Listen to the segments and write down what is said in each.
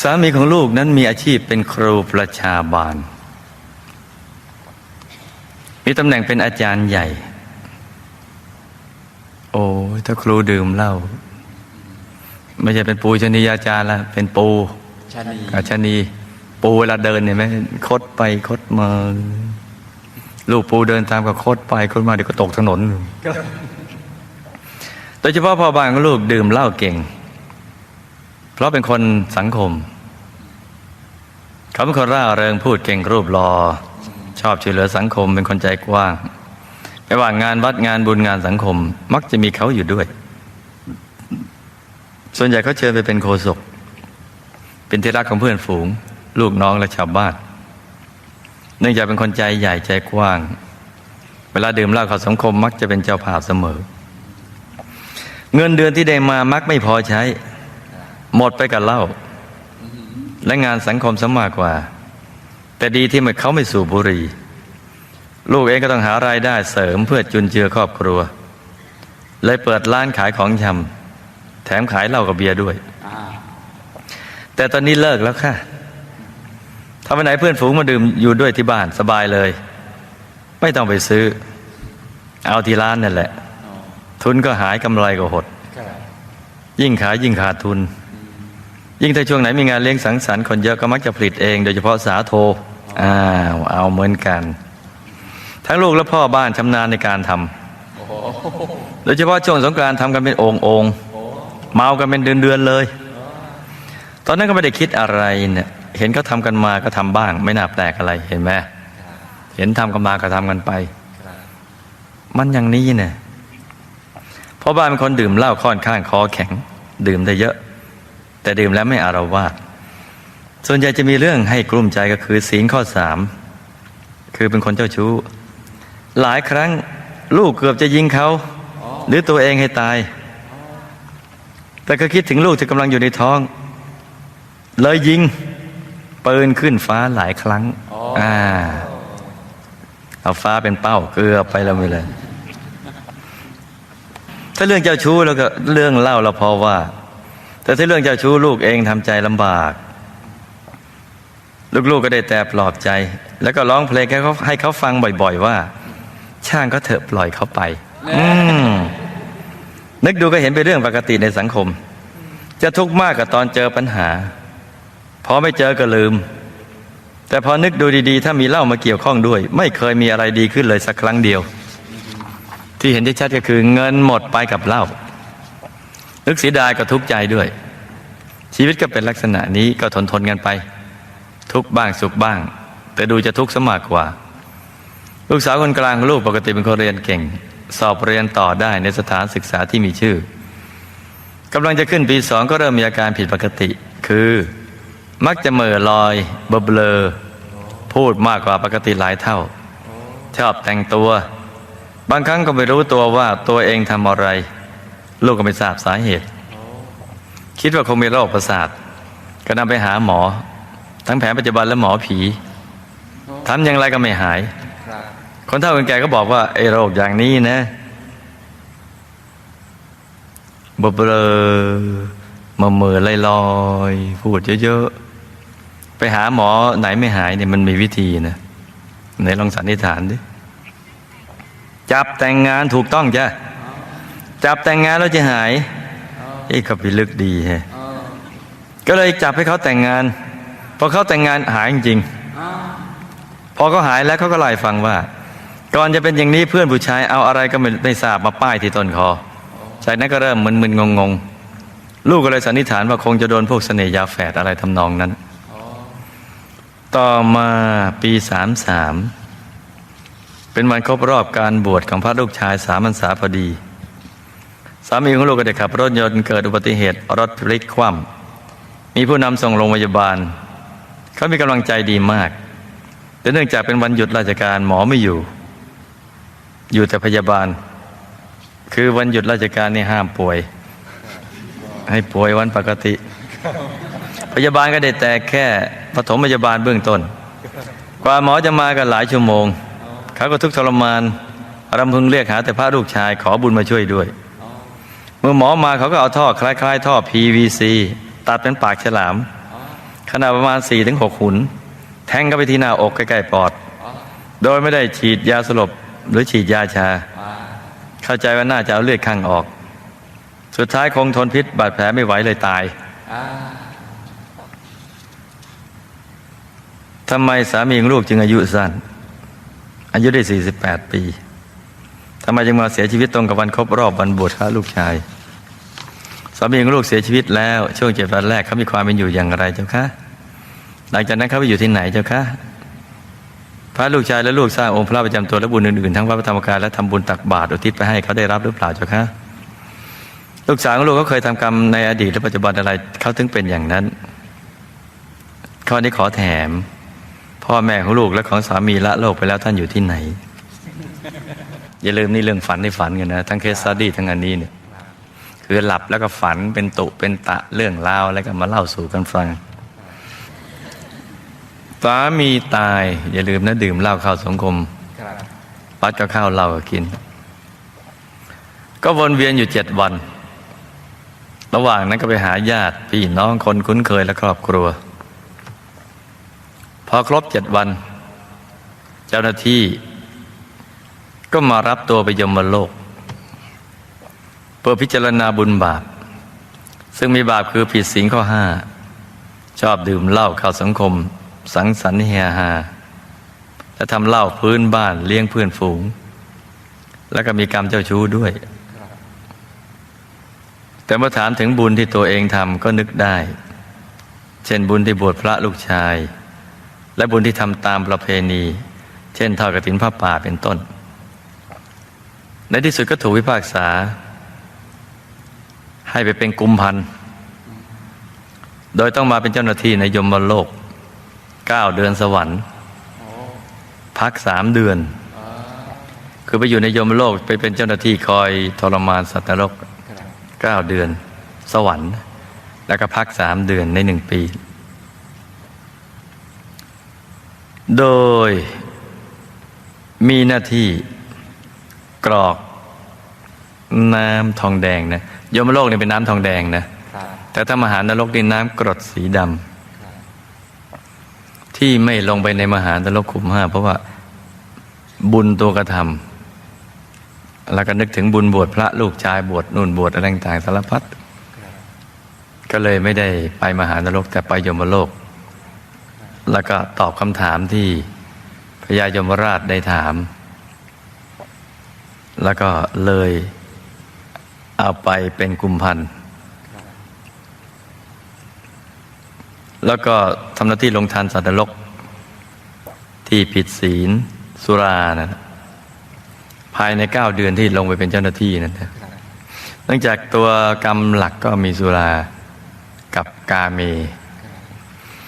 สามีของลูกนั้นมีอาชีพเป็นครูประชาบาล มีตำแหน่งเป็นอาจารย์ใหญ่ โอ้ถ้าครูดื่มเหล้าไม่ใช่เป็นปูชนียาจารย์ละเป็นปูชนีกาชนี ปูเวลาเดินเห็นไหมคดไปคดมา ลูกปูเดินตามก็คดไปคดมาเดี๋ยวก็ตกถนนโดยเฉพาะพ่อบ้านของลูกดื่มเหล้าเก่ง เพราะเป็นคนสังคม เขาเป็นคนร่าเริงพูดเก่งรูปรอ ชอบช่วยเหลือสังคมเป็นคนใจกว้างไม่ว่างานวัดงานบุญงานสังคม มักจะมีเขาอยู่ด้วย ส่วนใหญ่เขาเชิญไปเป็นโฆษกเป็นที่รักของเพื่อนฝูง ลูกน้องและชาวบ้าน เนื่องจากเป็นคนใจใหญ่ใจกว้าง เวลาดื่มเหล้าเขาสังคม มักจะเป็นเจ้าภาพเสมอ เงินเดือนที่ได้มามักไม่พอใช้ หมดไปกับเหล้าและงานสังคมสมากกว่า แต่ดีที่มันเขาไม่สูบบุหรี่ลูกเองก็ต้องหารายได้เสริมเพื่อจุนเจือครอบครัว เลยเปิดร้านขายของชำแถมขายเหล้ากับเบียร์ด้วยอ่าแต่ตอนนี้เลิกแล้วค่ะ ถ้าวันไหนเพื่อนฝูงมาดื่มอยู่ด้วยที่บ้านสบายเลย ไม่ต้องไปซื้อ เอาที่ร้านนั่นแหละอ๋อทุนก็หายกำไรก็หดครับยิ่งขายยิ่งขาดทุน ยิ่งถ้าช่วงไหนมีงานเลี้ยงสังสรรค์คนเยอะก็มักจะผลิตเอง โดยเฉพาะสาโทอ้าวเอาเหมือนกัน ทั้งลูกและพ่อบ้านชำนาญในการทำโดยเฉพาะช่วงสงกรานต์ทำกันเป็นองค์องค์เมากันเป็นเดือนเดือนๆเลย ตอนนั้นก็ไม่ได้คิดอะไรเนี่ยเห็นเขาทำกันมาก็ทำบ้าง ไม่น่าแปลกอะไรเห็นไหมเห็นทำกันมาก็ทำกันไป มันอย่างนี้เนี่ยเพราะบ้านเป็นคนดื่มเหล้าค่อนข้างคอแข็ง ดื่มได้เยอะ แต่ดื่มแล้วไม่อารวาสส่วนใหญ่จะมีเรื่องให้กลุ้มใจก็คือศีลข้อสามคือเป็นคนเจ้าชู้ หลายครั้งลูกเกือบจะยิงเขา หรือตัวเองให้ตาย แต่ก็คิดถึงลูกที่กำลังอยู่ในท้อง เลยยิงปืนขึ้นฟ้าหลายครั้งอ่าเอาฟ้าเป็นเป้าเกลือไปแล้วไม่เลย ถ้าเรื่องเจ้าชู้แล้วก็เรื่องเล่าเราพอว่า แต่ถ้าเรื่องเจ้าชู้ลูกเองทำใจลำบาก ลูกๆก็ได้แต่ปลอบใจ แล้วก็ร้องเพลงให้เขาให้เขาฟังบ่อย ๆ ว่า ช่างก็เถอะปล่อยเขาไปนึกดูก็เห็นเป็นเรื่องปกติในสังคม จะทุกข์มากกับตอนเจอปัญหาพอไม่เจอก็ลืม แต่พอนึกดูดีๆ ถ้ามีเหล้ามาเกี่ยวข้องด้วย ไม่เคยมีอะไรดีขึ้นเลยสักครั้งเดียว ที่เห็นได้ชัดก็คือเงินหมดไปกับเหล้า นึกเสียดายก็ทุกข์ใจด้วย ชีวิตก็เป็นลักษณะนี้ก็ทนทนกันไป ทุกข์บ้างสุขบ้าง แต่ดูจะทุกข์สมากกว่า ลูกสาวคนกลางลูกปกติเป็นคนเรียนเก่ง สอบเรียนต่อได้ในสถานศึกษาที่มีชื่อกำลังจะขึ้นปีสองก็เริ่มมีอาการผิดปกติ คือมักจะเหม่อลอยเบลอเบลอพูดมากกว่าปกติหลายเท่า ชอบแต่งตัว บางครั้งก็ไม่รู้ตัวว่าตัวเองทำอะไร ลูกก็ไม่ทราบสาเหตุ คิดว่าคงมีโรคประสาท ก็นำไปหาหมอ ทั้งแผนปัจจุบันและหมอผีทำอย่างไรก็ไม่หาย คนเฒ่าคนแก่ก็บอกว่าไอ้โรคอย่างนี้นะเบลอๆมาเมื่อลอยลอยพูดเยอะๆ ไปหาหมอไหนไม่หายเนี่ยมันมีวิธีนะไหนลองสันนิษฐานดิ จับแต่งงานถูกต้องจ้ะ จับแต่งงานแล้วจะหายเอ้เขาพิลึกดีแฮะอ๋อก็เลยจับให้เขาแต่งงานพอเขาแต่งงานหายจริงๆอ๋อพอเขาหายแล้วเขาก็ไล่าให้ฟังว่า ก่อนจะเป็นอย่างนี้เพื่อนผู้ชายเอาอะไรก็ไม่ไม่ทราบมาป้ายที่ต้นคอจากนั้นก็เริ่มมึนๆงงๆ ลูกก็เลยสันนิษฐานว่าคงจะโดนพวกเสน่ห์ยาแฝดอะไรทำนองนั้นอ๋อต่อมาปีสามสามเป็นวันครบรอบการบวชของพระลูกชายสามัญษาพอดี สามีของลูกก็ได้ขับรถยนต์เกิดอุบัติเหตุรถพลิกคว่ำมีผู้นำส่งโรงพยาบาล เขามีกำลังใจดีมาก แต่เนื่องจากเป็นวันหยุดราชการหมอไม่อยู่ อยู่แต่พยาบาล คือวันหยุดราชการนี่ห้ามป่วย ให้ป่วยวันปกติ พยาบาลก็ได้แต่แค่ปฐมพยาบาลเบื้องต้น กว่าหมอจะมากันหลายชั่วโมง เขาก็ทุกข์ทรมานรำพึงเรียกหาแต่พระลูกชายขอบุญมาช่วยด้วย เมื่อหมอมาเขาก็เอาท่อคล้าย ๆ ท่อ PVC ตัดเป็นปากฉลาม ขนาดประมาณ4ี่ถึงหกหุน แทงเข้าไปที่หน้าอกใกล้ๆปอด โดยไม่ได้ฉีดยาสลบหรือฉีดยาชา เข้าใจว่าน่าจะเอาเลือดข้างออก สุดท้ายคงทนพิษบาดแผลไม่ไหวเลยตายทำไมสามีของลูกจึงอายุสั้น อายุได้ 48 ปี ทำไมจึงมาเสียชีวิตตรงกับวันครบรอบวันบวชพระลูกชายสามีของลูกเสียชีวิตแล้ว ช่วงเจ็ดวันแรกเขามีความเป็นอยู่อย่างไรเจ้าคะหลังจากนั้นเขาไปอยู่ที่ไหนเจ้าคะพระลูกชายและลูกสร้างองค์พระประจำตัวและบุญอื่นๆทั้งพระธรรมกายและทำบุญตักบาตรอุทิศไปให้เขาได้รับหรือเปล่าเจ้าคะลูกสาวของลูกเขาเคยทำกรรมในอดีตและปัจจุบันอะไรเขาถึงเป็นอย่างนั้น ข้อนี้ขอแถม พ่อแม่ของลูกและของสามีละโลกไปแล้วท่านอยู่ที่ไหน อย่าลืมนี่เรื่องฝันในฝันกันนะ ทั้งเคสตดี้ทั้งอันนี้เนี่ยคือหลับแล้วก็ฝันเป็นตุเป็นตะเรื่องราวแล้วก็มาเล่าสู่กันฟังสามีตาย อย่าลืมนะดื่มเหล้าเข้าสังคมปัดก็ข้าวเหล้าก็กิน ก็วนเวียนอยู่เจ็ดวัน ระหว่างนั้นก็ไปหาญาติพี่น้องคนคุ้นเคยและครอบครัว พอครบเจ็ดวัน เจ้าหน้าที่ ก็มารับตัวไปยมโลก เพื่อพิจารณาบุญบาป ซึ่งมีบาปคือผิดศีลข้อห้าชอบดื่มเหล้าเข้าสังคม สังสรรค์เฮฮาและทำเหล้าพื้นบ้านเลี้ยงเพื่อนฝูง แล้วก็มีกรรมเจ้าชู้ด้วย แต่เมื่อถามถึงบุญที่ตัวเองทำก็นึกได้ เช่นบุญที่บวชพระลูกชาย และบุญที่ทำตามประเพณี เช่นทอดกฐินผ้าป่าเป็นต้น ในที่สุดก็ถูกพิพากษา ให้ไปเป็นกุมพัน โดยต้องมาเป็นเจ้าหน้าที่ในยมโลกเก้าเดือนสวรรค์พักสามเดือน คือไปอยู่ในยมโลกไปเป็นเจ้าหน้าที่คอยทรมานสัตว์นรกเก้าเดือน สวรรค์ แล้วก็พักสามเดือนในหนึ่งปี โดยมีหน้าที่ กรอกน้ำทองแดงนะยมโลกเนี่ยเป็นน้ำทองแดงนะครับแต่ถ้ามหานรกนี่น้ำกรดสีดำที่ไม่ลงไปในมหานรกขุมห้าเพราะว่าบุญตัวกระทำแล้วก็นึกถึงบุญบวชพระลูกชายบวชนู่นบวชอะไรต่างๆสารพัดก็เลยไม่ได้ไปมหานรกแต่ไปยมโลก แล้วก็ตอบคำถามที่พระยายมราชได้ถาม แล้วก็เลยเอาไปเป็นกุมพันธ์แล้วก็ทำหน้าที่ลงทานสัตว์นรก ที่ผิดศีลสุรานะภายในเก้าเดือนที่ลงไปเป็นเจ้าหน้าที่นั่นนะเนื่องจากตัวกรรมหลักก็มีสุรากับกาเม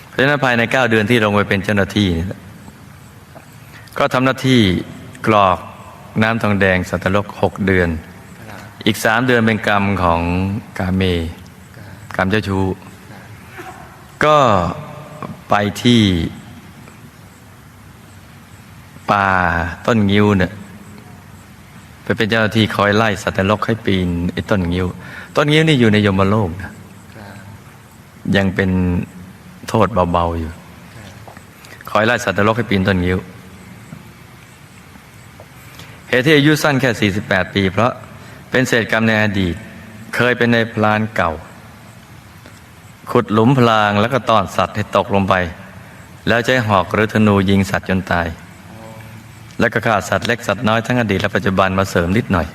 เพราะฉะนั้นภายในเก้าเดือนที่ลงไปเป็นเจ้าหน้าที่ ก็ทำหน้าที่กรอก น้ำทองแดงสัตว์นรกหกเดือน อีกสามเดือนเป็นกรรมของกาเม กรรมเจ้าชู้ก็ไปที่ป่าต้นงิ้วเนี่ยไปเป็นเจ้าหน้าที่คอยไล่สัตว์นรกให้ปีนไอ้ต้นงิ้ว ต้นงิ้วนี่อยู่ในยมโลกนะยังเป็นโทษเบาๆอยู่ คอยไล่สัตว์นรกให้ปีนต้นงิ้ว เหตุที่อายุสั้นแค่ 48 ปี เพราะเป็นเศษกรรมในอดีต เคยเป็นในพลานเก่า ขุดหลุมพรางแล้วก็ต้อนสัตว์ให้ตกลงไป แล้วใช้หอกหรือธนูยิงสัตว์จนตาย แล้วก็ฆ่าสัตว์เล็กสัตว์น้อยทั้งอดีตและปัจจุบันมาเสริมนิดหน่อย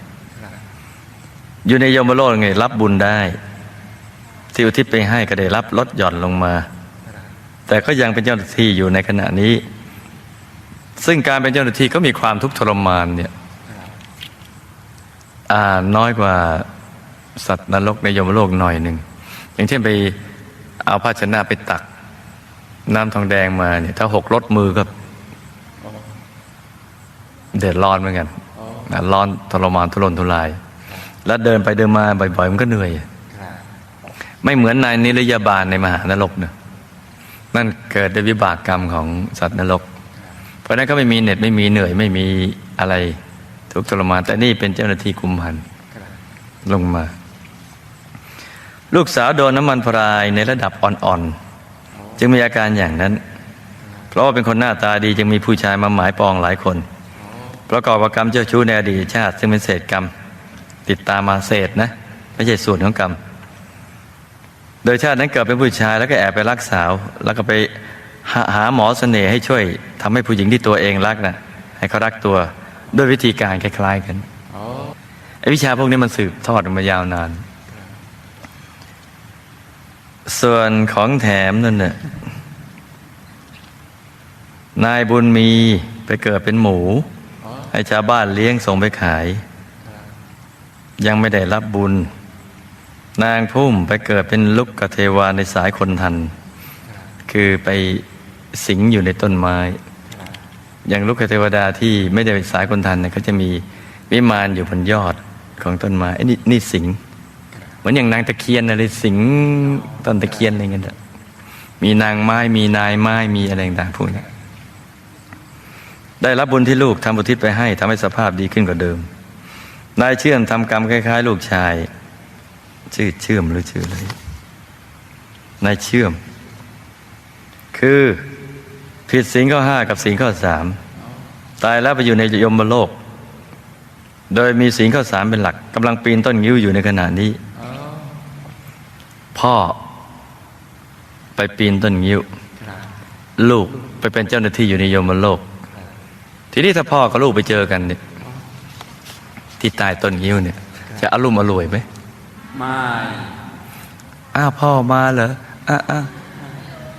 อยู่ในยมโลกไงรับบุญได้ที่อุทิศไปให้ก็ได้รับลดหย่อนลงมา แต่ก็ยังเป็นเจ้าหน้าที่อยู่ในขณะนี้ ซึ่งการเป็นเจ้าหน้าที่ก็มีความทุกข์ทรมานเนี่ย น้อยกว่าสัตว์นรกในยมโลกหน่อยหนึ่ง อย่างเช่นไปเอาภาชนะไปตัก น้ำทองแดงมาเนี่ยถ้าหกลดมือก็เดือดร้อนเหมือนกันร้อนทรมานทุรนทุราย แล้วเดินไปเดินมาบ่อยๆ มันก็เหนื่อย ไม่เหมือนนายนิรยาบาลในมหานรกเนะนั่นเกิดด้วยวิบากกรรมของสัตว์นรก เพราะฉะนั้นก็ไม่มีเหน็ดไม่มีเหนื่อยไม่มีอะไร ทุกข์ทรมาน แต่นี่เป็นเจ้าหน้าที่คุมพันธ์ครับลงมา ลูกสาวโดนน้ำมันพรายในระดับอ่อนๆ จึงมีอาการอย่างนั้น เพราะว่าเป็นคนหน้าตาดีจึงมีผู้ชายมาหมายปองหลายคน ประกอบกับกรรมเจ้าชู้ในอดีตชาติ ซึ่งเป็นเศษกรรม ติดตามมาเศษนะ ไม่ใช่ส่วนของกรรม โดยชาตินั้นเกิดเป็นผู้ชายแล้วก็แอบไปรักสาว แล้วก็ไปหาหาหมอเสน่ห์ให้ช่วยทำให้ผู้หญิงที่ตัวเองรักนะ่ะให้เขารักตัว ด้วยวิธีการคล้ายๆกันไอ้วิชาพวกนี้มันสืบทอดมายาวนาน ส่วนของแถมนั่นน่ะนายบุญมีไปเกิดเป็นหมู ให้ชาวบ้านเลี้ยงส่งไปขาย ยังไม่ได้รับบุญ นางพุ่มไปเกิดเป็นลุกกเทวาในสายคนทัน คือไปสิงอยู่ในต้นไม้ อย่างลุกเทวดาที่ไม่ได้เป็นสายคนทันเนี่ยเขาจะมีวิมานอยู่บนยอดของต้นไม้ไอ้นี่นี่สิง เหมือนอย่างนางตะเคียนอะไรสิงต้นตะเคียนอะไรเงี้ยมีนางไม้มีนายไม้มีอะไรต่างๆพวกนี้ได้รับบุญที่ลูกทำบุทิศไปให้ทำให้สภาพดีขึ้นกว่าเดิมนายเชื่อมทำกรรมคล้าย ๆ ลูกชาย ชื่อเชื่อมหรือชื่ออะไรนายเชื่อม คือ ผิดศีลข้อห้ากับศีลข้อสามตายแล้วไปอยู่ในยมโลก โดยมีศีลข้อสามเป็นหลักกำลังปีนต้นงิ้วอยู่ในขณะนี้ พ่อไปปีนต้นงิ้ว ลูกไปเป็นเจ้าหน้าที่อยู่ในยมโลก ทีนี้ถ้าพ่อกับลูกไปเจอกันเนี่ยที่ใตายต้นงิ้วเนี่ย จะอารมณ์อร่วยไหมไม่อ้าวพ่อมาเหรออะอะ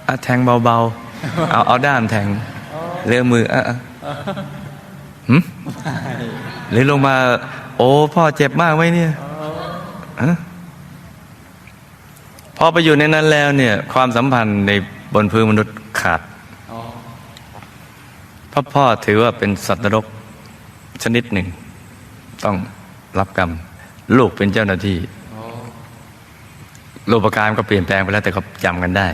อะแทงเบาๆ เอาเอาด้ามแทงเลื่อมืออะอะหึหรือลงมา โอ้พ่อเจ็บมากไหมเนี่ยฮะพอไปอยู่ในนั้นแล้วเนี่ย ความสัมพันธ์ในบนพื้นมนุษย์ขาดอ๋อเพราะพ่อถือว่าเป็นสัตว์นรกชนิดหนึ่ง ต้องรับกรรม ลูกเป็นเจ้าหน้าที่อ๋อรูปการก็เปลี่ยนแปลงไปแล้วแต่เขาจำกันได้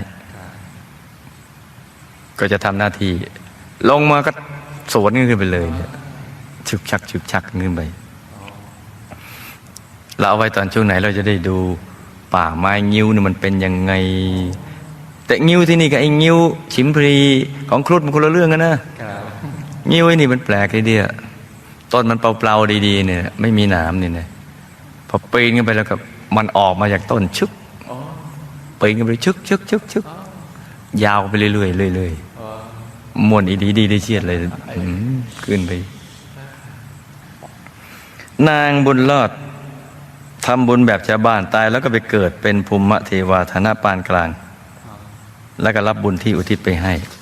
ก็จะทำหน้าที่ ลงมาก็สวนขึ้นไปเลยเนี่ยชุกชักชุกชักขึ้นไปเราเอาไว้ตอนช่วงไหนเราจะได้ดูป่าไม้งิ้วนี่มันเป็นยังไง แต่งิ้วที่นี่กับไอ้งิ้ว ชิมพรีของครุฑมันคนละเรื่องกันนะงิ้วไอ้นี่มันแปลกเดียวต้นมันเปล่าๆดีๆเนี่ย ไม่มีหนามเนี่ยนะพอปีนขึ้นไปแล้วก็มันออกมาจากต้นชึกปีนขึ้นไปชึกชึกชึกชึก ยาวไปเรื่อยๆเรื่อยอ๋อๆมวนอีดีดีได้เชียดเลยอืมขึ้นไป นางบุญรอดทำบุญแบบชาวบ้านตาย แล้วก็ไปเกิดเป็นภูมิเทวาธนะปานกลาง แล้วก็รับบุญที่อุทิศไปให้อ